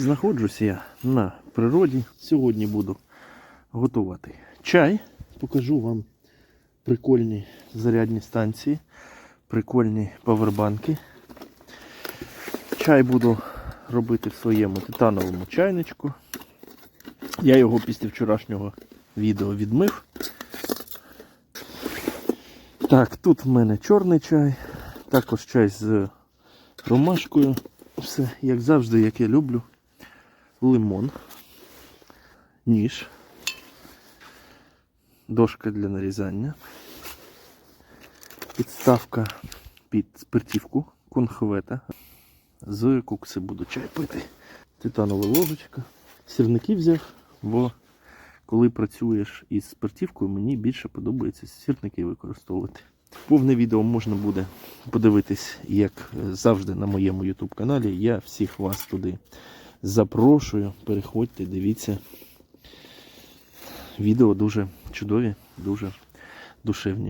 Знаходжуся я на природі. Сьогодні буду готувати чай. Покажу вам прикольні зарядні станції, прикольні павербанки. Чай буду робити в своєму титановому чайничку. Я його після вчорашнього відео відмив. Так, тут в мене чорний чай, також чай з ромашкою. Все, як завжди, як я люблю. Лимон, ніж, дошка для нарізання, підставка під спиртівку, конхвета. З кукси буду чай пити. Титанова ложечка. Сірники взяв, бо коли працюєш із спиртівкою, мені більше подобається сірники використовувати. Повне відео можна буде подивитись, як завжди, на моєму YouTube каналі. Я всіх вас туди запрошую. Переходьте, дивіться. Відео дуже чудові, дуже душевні.